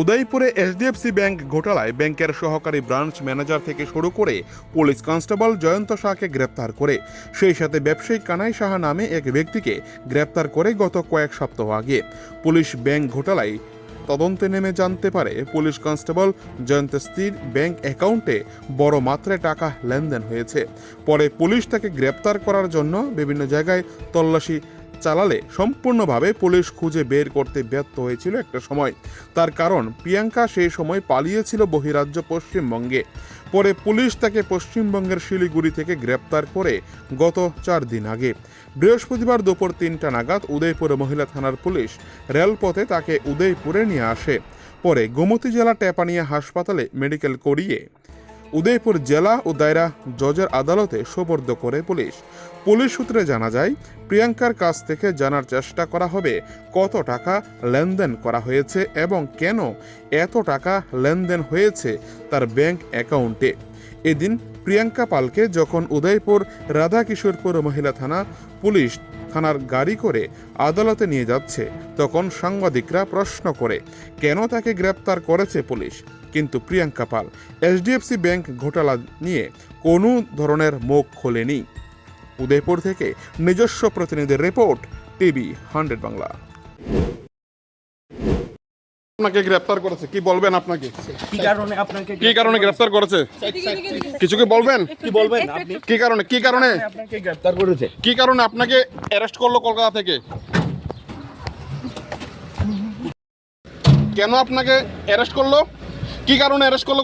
উদয়পুরে HDFC bank ঘোটালায় ব্যাংকের সহকারী ব্রাঞ্চ ম্যানেজার থেকে শুরু করে পুলিশ কনস্টেবল জয়ন্ত শাহকে গ্রেপ্তার করে। সেই সাথে ব্যবসায়ী কানাই সাহা নামে এক ব্যক্তিকে গ্রেপ্তার করে গত কয়েক সপ্তাহ আগে। পুলিশ ব্যাংক ঘোটালায় তদন্তে নেমে জানতে পারে, পুলিশ কনস্টেবল জয়ন্ত স্ত্রীর ব্যাংক অ্যাকাউন্টে বড় মাত্রায় টাকা লেনদেন হয়েছে। পরে পুলিশ তাকে গ্রেপ্তার করার জন্য বিভিন্ন জায়গায় তল্লাশি চালালে সম্পূর্ণভাবে পুলিশ খুঁজে বের করতে ব্যর্থ হয়েছিল একটা সময়। তার কারণ, প্রিয়াঙ্কা সেই সময় পালিয়েছিল বহিরাজ্য পশ্চিমবঙ্গে। পরে পুলিশ তাকে পশ্চিমবঙ্গের শিলিগুড়ি থেকে গ্রেপ্তার করে গত চার দিন আগে। বৃহস্পতিবার দুপুর তিনটা নাগাদ উদয়পুর মহিলা থানার পুলিশ রেলপথে তাকে উদয়পুরে নিয়ে আসে। পরে গোমতী জেলা টেপানিয়া হাসপাতালে মেডিকেল করিয়ে উদয়পুর জেলা ও দায়রা জজের আদালতে সোপর্দ করে পুলিশ। পুলিশ সূত্রে জানা যায়, প্রিয়াঙ্কার কাছ থেকে জানার চেষ্টা করা হবে কত টাকা লেনদেন করা হয়েছে এবং কেন এত টাকা লেনদেন হয়েছে তার ব্যাংক অ্যাকাউন্টে। এদিন প্রিয়াঙ্কা পালকে যখন উদয়পুর রাধাকিশোরপুর মহিলা থানা পুলিশ থানার গাড়ি করে আদালতে নিয়ে যাচ্ছে, তখন সাংবাদিকরা প্রশ্ন করে, কেন তাকে গ্রেপ্তার করেছে পুলিশ? কিন্তু প্রিয়াঙ্কা পাল, এইচডিএফসি ব্যাংক ঘোটালা নিয়ে কোনো ধরনের মুখ খোলেনি। উদয়পুর থেকে নিজস্ব প্রতিনিধির রিপোর্ট, টিভি হান্ড্রেড বাংলা। আপনাকে গ্রেফতার করেছে। কি বলবেন আপনাকে? কি কারণে আপনাকে কি কারণে গ্রেপ্তার করেছে? কিছু কি বলবেন? কি বলবেন আপনি? কি কারণে কি কারণে? আপনাকে গ্রেফতার করেছে। কি কারণে আপনাকে অ্যারেস্ট করল কলকাতা থেকে? কেন আপনাকে অ্যারেস্ট করল? কি কারণে অ্যারেস্ট করল?